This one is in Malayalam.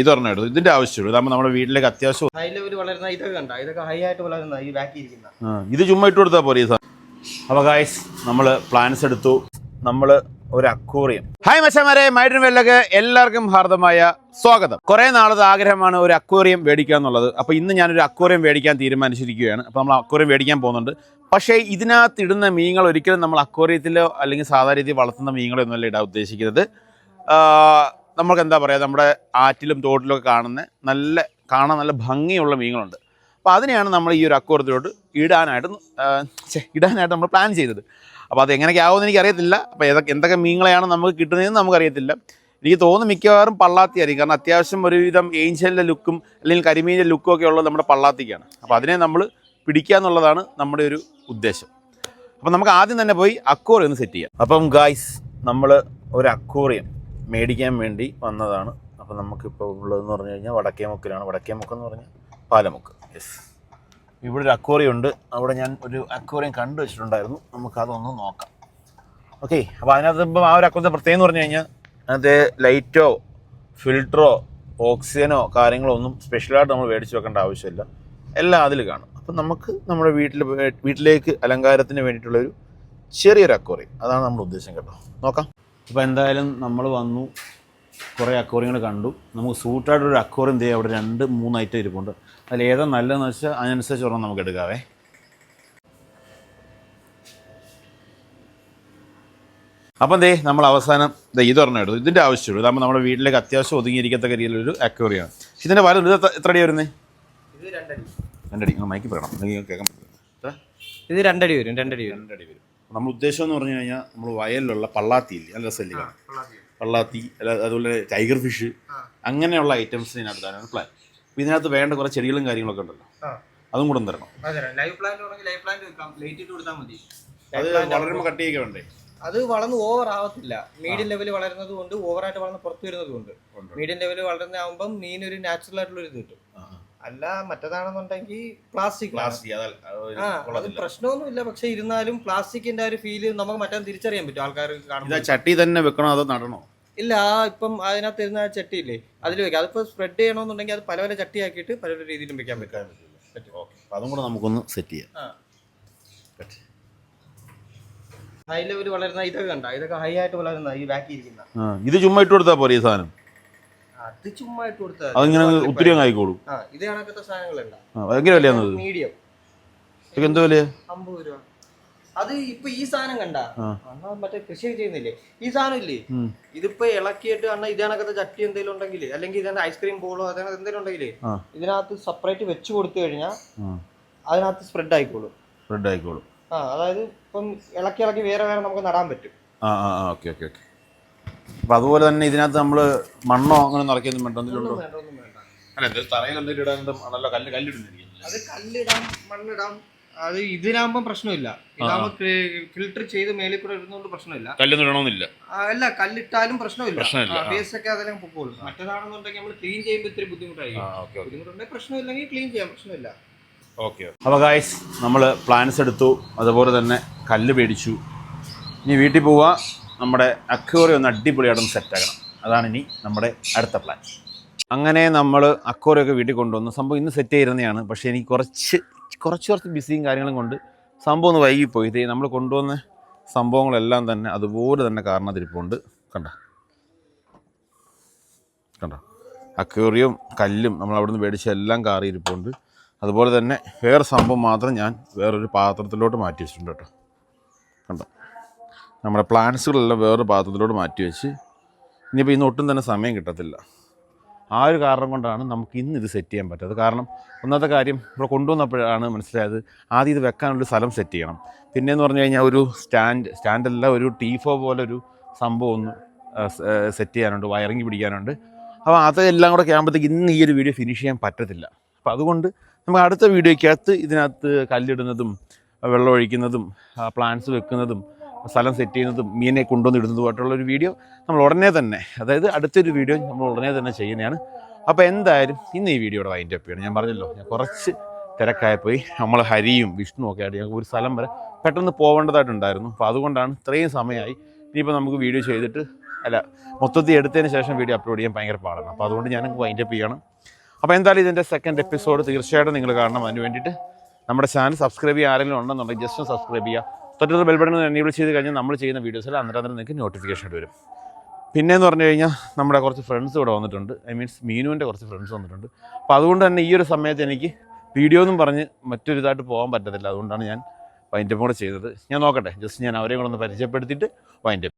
ഇത് പറഞ്ഞു എടുത്തു. ഇതിന്റെ ആവശ്യമുള്ളൂ. ഇതാകുമ്പോൾ നമ്മുടെ വീട്ടിലേക്ക് അത്യാവശ്യം ഹൈ ലെവൽ വളരുന്ന ഇതൊക്കെ കണ്ട? ഇതൊക്കെ ഹൈ ആയിട്ട് വളരുന്ന ഈ ബാക്കി ഇരിക്കുന്ന. ആ, ഇത് ചുമ്മാ ഇട്ട് കൊടുത്താൽ പോരെ അപ്പോൾ ഗായ്സ് നമ്മൾ പ്ലാൻസ് എടുത്തു. നമ്മൾ ഒരു അക്കൂറിയം ഹായ് മച്ചാമാരെ മൈഡിൻ വെല്ലക്ക് എല്ലാവർക്കും ഹാർദമായ സ്വാഗതം. കുറേ നാളത്തെ ആഗ്രഹമാണ് ഒരു അക്വേറിയം മേടിക്കുക എന്നുള്ളത്. അപ്പോൾ ഇന്ന് ഞാനൊരു അക്വേറിയം മേടിക്കാൻ തീരുമാനിച്ചിരിക്കുകയാണ്. അപ്പോൾ നമ്മൾ അക്വേറിയം മേടിക്കാൻ പോകുന്നുണ്ട്. പക്ഷേ ഇതിനകത്ത് ഇടുന്ന മീനുകൾ ഒരിക്കലും നമ്മൾ അക്വേറിയത്തിലോ അല്ലെങ്കിൽ സാധാരണ രീതിയിൽ വളർത്തുന്ന മീനുകളോ ഒന്നുമല്ല ഇടാൻ ഉദ്ദേശിക്കുന്നത്. നമുക്ക് എന്താ പറയുക നമ്മുടെ ആറ്റിലും തോട്ടിലും ഒക്കെ കാണുന്ന നല്ല കാണാൻ നല്ല ഭംഗിയുള്ള മീനുകളുണ്ട്. അപ്പോൾ അതിനെയാണ് നമ്മൾ ഈ ഒരു അക്കൂറത്തിലോട്ട് ഇടാനായിട്ട് ഇടാനായിട്ട് നമ്മൾ പ്ലാൻ ചെയ്തത്. അപ്പോൾ അത് എങ്ങനെയൊക്കെ ആവുമെന്ന് എനിക്കറിയത്തില്ല. അപ്പോൾ ഏതൊക്കെ എന്തൊക്കെ മീനുകളെയാണ് നമുക്ക് കിട്ടുന്നതെന്ന് നമുക്കറിയത്തില്ല. എനിക്ക് തോന്നുന്നു മിക്കവാറും പള്ളാത്തി ആയിരിക്കും. കാരണം അത്യാവശ്യം ഒരുവിധം ഏഞ്ചലിന്റെ ലുക്കും അല്ലെങ്കിൽ കരിമീന്റെ ലുക്കും ഒക്കെ ഉള്ളത് നമ്മുടെ പള്ളാത്തിക്കാണ്. അപ്പോൾ അതിനെ നമ്മൾ പിടിക്കുക എന്നുള്ളതാണ് നമ്മുടെ ഒരു ഉദ്ദേശം. അപ്പം നമുക്ക് ആദ്യം തന്നെ പോയി അക്വോറിയം സെറ്റ് ചെയ്യാം. അപ്പം ഗായ്സ് നമ്മൾ ഒരു അക്വോറിയം മേടിക്കാൻ വേണ്ടി വന്നതാണ്. അപ്പോൾ നമുക്കിപ്പോൾ ഉള്ളതെന്ന് പറഞ്ഞു കഴിഞ്ഞാൽ വടക്കേ മുക്കിലാണ്. വടക്കേ മുക്കെന്ന് പറഞ്ഞാൽ പാലമുക്ക്. യെസ് ഇവിടെ ഒരു അക്വോറിയം ഉണ്ട്. അവിടെ ഞാൻ ഒരു അക്വോറിയം കണ്ടു വെച്ചിട്ടുണ്ടായിരുന്നു. നമുക്കതൊന്ന് നോക്കാം. ഓക്കെ അപ്പോൾ അതിനകത്ത് ഇപ്പം ആ ഒരു അക്വറിയത്തെ പ്രത്യേകം എന്ന് പറഞ്ഞു കഴിഞ്ഞാൽ അതിനകത്ത് ലൈറ്റോ ഫിൽറ്ററോ ഓക്സിജനോ കാര്യങ്ങളോ ഒന്നും സ്പെഷ്യലായിട്ട് നമ്മൾ മേടിച്ച് വെക്കേണ്ട ആവശ്യമില്ല. എല്ലാം അതിൽ കാണും. അപ്പം നമുക്ക് നമ്മുടെ വീട്ടിൽ വീട്ടിലേക്ക് അലങ്കാരത്തിന് വേണ്ടിയിട്ടുള്ളൊരു ചെറിയൊരു അക്വറി അതാണ് നമ്മുടെ ഉദ്ദേശം കേട്ടോ. നോക്കാം. അപ്പോൾ എന്തായാലും നമ്മൾ വന്നു. കുറേ അക്കോറിയങ്ങൾ കണ്ടു. നമുക്ക് സൂട്ടായിട്ടൊരു അക്കോറിയം ചെയ്യാം അവിടെ രണ്ട് മൂന്ന് ഐറ്റം ഇരിപ്പുണ്ട്. അതിൽ ഏതാ നല്ലതെന്ന് വെച്ചാൽ അതിനനുസരിച്ച് ഒരെണ്ണം നമുക്ക് എടുക്കാവേ. അപ്പം ദേ നമ്മൾ അവസാനം ദേ ഇത് ഒരെണ്ണം എടുത്തു. ഇതിന്റെ ആവശ്യമുള്ളൂ. ഇതാകുമ്പോൾ നമ്മുടെ വീട്ടിലേക്ക് അത്യാവശ്യം ഒതുങ്ങിയിരിക്കത്തക്ക രീതിയിലൊരു അക്വറിയാണ്. ഇതിന്റെ വല ഇത് എത്ര- അടി വരുന്നത് ഇത് രണ്ടടി. രണ്ടടി. മൈക്ക് പറയണം കേൾക്കാൻ പറ്റില്ല ഇത് രണ്ടടി വരും രണ്ടടി വരും. രണ്ടടി വരും. നമ്മൾ ഉദ്ദേശം എന്ന് പറഞ്ഞു കഴിഞ്ഞാൽ നമ്മൾ വയലിലുള്ള പള്ളാത്തി ഇല്ലേ? നല്ല രസമില്ലേ പള്ളാത്തി. അല്ല അതുപോലെ ടൈഗർ ഫിഷ് അങ്ങനെയുള്ള ഐറ്റംസ് ഇതിനകത്താണ് പ്ലാൻ അപ്പോൾ ഇതിനകത്ത് വേണ്ട കുറേ ചെടികളും കാര്യങ്ങളൊക്കെ ഉണ്ടല്ലോ. അതും കൂടെ തരണം. അത് വളരുമ്പോൾ കട്ട് ചെയ്യുക വേണ്ടേ? അത് വളർന്ന് ഓവർ ആവത്തില്ല. മീഡിയം ലെവൽ വളരുന്നത് കൊണ്ട് ഓവറായിട്ട് വളർന്ന് പുറത്ത് വരുന്നത് കൊണ്ട് മീഡിയം ലെവൽ വളരുന്ന ആകുമ്പോൾ മീനൊരു നാച്ചുറൽ ആയിട്ടുള്ള ഒരു ഇത് കിട്ടും. അല്ല മറ്റേതാണെന്നുണ്ടെങ്കിൽ പ്ലാസ്റ്റിക് പ്ലാസ്റ്റിക് അത് പ്രശ്നമൊന്നുമില്ല. പക്ഷെ ഇരുന്നാലും പ്ലാസ്റ്റിക്കിന്റെ ആ ഒരു ഫീൽ നമുക്ക് മറ്റേ തിരിച്ചറിയാൻ പറ്റും. ആൾക്കാർ കാണുമ്പോൾ ചട്ടി തന്നെ വെക്കണോ അതോ നടണോ? ഇല്ല ആ ഇപ്പം അതിനകത്ത് ഇരുന്ന ആ ചട്ടിയില്ലേ അതിൽ വെക്കാം. അതിപ്പോ സ്പ്രെഡ് ചെയ്യണമെന്നുണ്ടെങ്കിൽ അത് പല പല ചട്ടിയാക്കിയിട്ട് പല പല രീതിയിലും വെക്കാൻ പറ്റും. അതും കൂടെ നമുക്കൊന്ന് സെറ്റ് ചെയ്യാം. ഹൈ ലെവൽ വളരുന്ന ഇതൊക്കെ കണ്ട? ഇതൊക്കെ ഹൈ ആയിട്ട് വളരുന്ന ഈ ബാക്കി ഇരിക്കുന്ന ഇത് ചുമ്മാ ഇട്ട് കൊടുത്താൽ പോരെ ഈ സാധനം? അത് ചുമ്മാ ഇട്ട് കൊടുത്താൽ അതിങ്ങനെ ഒത്തിരി അങ്ങ് ആയിക്കോളും. ആ ഇത് കണക്കത്തെ സാധനങ്ങളുണ്ട്? ആ ഭയങ്കര വിലയാണത് മീഡിയം. ഇതൊക്കെ എന്തോ വിലയാ? അമ്പത് രൂപ. അത് ഇപ്പൊ ഈ സാധനം കണ്ട? ആ. അണ്ണാ മറ്റേ കൃഷി ചെയ്യുന്നില്ലേ? ഈ സാധനം ഇല്ലേ? ഉം. ഇതിപ്പോ ഇളക്കിയിട്ട് അണ്ണ ഇതണക്കത്തെ ചട്ടി എന്തെങ്കിലും ഉണ്ടെങ്കിൽ അല്ലെങ്കിൽ ഇതിന്റെ ഐസ്ക്രീം ബോളോ അതെ എന്തെങ്കിലും ഉണ്ടെങ്കിൽ ആ. ഇതിനകത്ത് സെപ്പറേറ്റ് വെച്ച് കൊടുത്തു കഴിഞ്ഞാൽ ആ. അതിനകത്ത് സ്പ്രെഡ് ആയിക്കോളും. റെഡ് ആയിക്കോളും. ആ അതായത് ഇപ്പം ഇളക്കി ഇളക്കി വേറെ വേറെ നമുക്ക് നടാൻ പറ്റും. ആ ആ ഓക്കെ ഓക്കെ ഓക്കെ. അപ്പോൾ അതുപോലെ തന്നെ ഇതിനകത്ത് നമ്മൾ മണ്ണോ അങ്ങനെ നിറയ്ക്കൊന്നും വേണ്ട എന്തെങ്കിലും ഒന്നും വേണ്ട അല്ല എന്തെങ്കിലും തറയിൽ എന്തെങ്കിലും ഇടാൻ നല്ല കല്ല് അത് കല്ലിടാം മണ്ണിടാം. അത് ഇതിനാകുമ്പോൾ പ്രശ്നമില്ല. ഇതാകുമ്പോൾ ഫിൽട്ടർ ചെയ്ത് മേലെ കൂടെ ഇടുന്നതുകൊണ്ട് പ്രശ്നമില്ല. കല്ലൊന്നും ഇടണമെന്നില്ല. അല്ല കല്ലിട്ടാലും പ്രശ്നമില്ല. ബേസ് ഒക്കെ അതിലും പൊക്കോളും. മറ്റേതാണെന്നുണ്ടെങ്കിൽ നമ്മൾ ക്ലീൻ ചെയ്യുമ്പോൾ ഇത്തിരി ബുദ്ധിമുട്ടായി ബുദ്ധിമുട്ടുണ്ടെങ്കിൽ പ്രശ്നമില്ലെങ്കിൽ ക്ലീൻ ചെയ്യാം പ്രശ്നമില്ല. ഓക്കെ അപ്പോൾ ഗായ്സ് നമ്മൾ പ്ലാൻസ് എടുത്തു. അതുപോലെ തന്നെ കല്ല് മേടിച്ചു. ഇനി വീട്ടിൽ പോവുക നമ്മുടെ അക്വേറിയം ഒന്ന് അടിപൊളിയായിട്ടൊന്ന് സെറ്റാക്കണം അതാണ് ഇനി നമ്മുടെ അടുത്ത പ്ലാൻ അങ്ങനെ നമ്മൾ അക്വേറിയൊക്കെ വീട്ടിൽ കൊണ്ടുവന്നു. സംഭവം ഇന്ന് സെറ്റ് ചെയ്തിരുന്നതാണ് പക്ഷേ എനിക്ക് കുറച്ച് കുറച്ച് കുറച്ച് ബിസിയും കാര്യങ്ങളും കൊണ്ട് സംഭവം ഒന്ന് വൈകിപ്പോയി. ഇത് നമ്മൾ കൊണ്ടുവന്ന സംഭവങ്ങളെല്ലാം തന്നെ അതുപോലെ തന്നെ കാരണത്തിരിപ്പുണ്ട്. കണ്ട? കണ്ട? അക്വേറിയവും കല്ലും നമ്മൾ അവിടുന്ന് മേടിച്ച എല്ലാം കാറിയിരിപ്പുണ്ട്. അതുപോലെ തന്നെ വേറെ സംഭവം മാത്രം ഞാൻ വേറൊരു പാത്രത്തിലോട്ട് മാറ്റി വെച്ചിട്ടുണ്ട് കേട്ടോ. കണ്ടോ? നമ്മുടെ പ്ലാൻസുകളെല്ലാം വേറൊരു പാത്രത്തിലോട്ട് മാറ്റി വെച്ച് ഇനിയിപ്പോൾ ഇന്ന് ഒട്ടും തന്നെ സമയം കിട്ടത്തില്ല. ആ ഒരു കാരണം കൊണ്ടാണ് നമുക്ക് ഇന്ന് ഇത് സെറ്റ് ചെയ്യാൻ പറ്റാത്തത്. കാരണം ഒന്നാമത്തെ കാര്യം ഇവിടെ കൊണ്ടുവന്നപ്പോഴാണ് മനസ്സിലായത് ആദ്യം ഇത് വെക്കാനുള്ള സ്ഥലം സെറ്റ് ചെയ്യണം. പിന്നെയെന്ന് പറഞ്ഞു കഴിഞ്ഞാൽ ഒരു സ്റ്റാൻഡ് സ്റ്റാൻഡല്ല ഒരു ടീഫോ പോലെ ഒരു സംഭവം ഒന്ന് സെറ്റ് ചെയ്യാനുണ്ട് വയറിങ് പിടിക്കാനുണ്ട്. അപ്പോൾ അതെല്ലാം കൂടെ ആകുമ്പോഴത്തേക്ക് ഇന്ന് ഈ ഒരു വീഡിയോ ഫിനിഷ് ചെയ്യാൻ പറ്റത്തില്ല. അപ്പോൾ അതുകൊണ്ട് നമുക്ക് അടുത്ത വീഡിയോയ്ക്കകത്ത് ഇതിനകത്ത് കല്ലിടുന്നതും വെള്ളം ഒഴിക്കുന്നതും പ്ലാന്റ്സ് വെക്കുന്നതും സ്ഥലം സെറ്റ് ചെയ്യുന്നതും മീനെ കൊണ്ടുവന്ന് ഇടുന്നതുമായിട്ടുള്ള ഒരു വീഡിയോ നമ്മൾ ഉടനെ തന്നെ അതായത് അടുത്തൊരു വീഡിയോ നമ്മൾ ഉടനെ തന്നെ ചെയ്യുന്നതാണ്. അപ്പോൾ എന്തായാലും ഇന്ന് ഈ വീഡിയോയുടെ വൈൻഡ് അപ്പ് ചെയ്യണം. ഞാൻ പറഞ്ഞല്ലോ ഞാൻ കുറച്ച് തിരക്കായിപ്പോയി നമ്മൾ ഹരിയും വിഷ്ണു ഒക്കെ ആയിട്ട് ഞങ്ങൾക്ക് ഒരു സ്ഥലം വരെ പെട്ടെന്ന് പോകേണ്ടതായിട്ടുണ്ടായിരുന്നു അപ്പോൾ അതുകൊണ്ടാണ് ഇത്രയും സമയമായി. ഇനിയിപ്പോൾ നമുക്ക് വീഡിയോ ചെയ്തിട്ട് അല്ല മൊത്തത്തിൽ എടുത്തതിന് ശേഷം വീഡിയോ അപ്ലോഡ് ചെയ്യാൻ ഭയങ്കര പാടാണ്. അപ്പോൾ അതുകൊണ്ട് ഞാൻ വൈൻഡപ്പ് ചെയ്യണം. അപ്പോൾ എന്തായാലും ഇതിന്റെ സെക്കൻഡ് എപ്പിസോഡ് തീർച്ചയായിട്ടും നിങ്ങൾ കാണണം. അതിന് വേണ്ടിയിട്ട് നമ്മുടെ ചാനൽ സബ്സ്ക്രൈബ് ചെയ്യുക ആരെങ്കിലും ഉണ്ടെന്നുണ്ടെങ്കിൽ ജസ്റ്റ് സബ്സ്ക്രൈബ് ചെയ്യുക. തൊട്ടടുത്ത ബെൽ ബട്ടൺ എനേബിൾ ചെയ്ത് കഴിഞ്ഞാൽ നമ്മൾ ചെയ്യുന്ന വീഡിയോസിൽ അന്നേരം അന്നേരം നിങ്ങൾക്ക് നോട്ടിഫിക്കേഷൻ വരും. പിന്നെയെന്ന് പറഞ്ഞു കഴിഞ്ഞാൽ നമ്മുടെ കുറച്ച് ഫ്രണ്ട്സ് ഇവിടെ വന്നിട്ടുണ്ട്. ഐ മീൻസ് മീനുവിന്റെ കുറച്ച് ഫ്രണ്ട്സ് വന്നിട്ടുണ്ട്. അപ്പോൾ അതുകൊണ്ട് തന്നെ ഈ ഒരു സമയത്ത് എനിക്ക് വീഡിയോ എന്നും പറഞ്ഞ് മറ്റൊരു ഇതായിട്ട് പോകാൻ പറ്റത്തില്ല. അതുകൊണ്ടാണ് ഞാൻ വൈൻഡപ്പ് കൂടെ ചെയ്തത്. ഞാൻ നോക്കട്ടെ. ജസ്റ്റ് ഞാൻ അവരെയും കൂടെ ഒന്ന് പരിചയപ്പെടുത്തിയിട്ട് വൈൻഡപ്പ്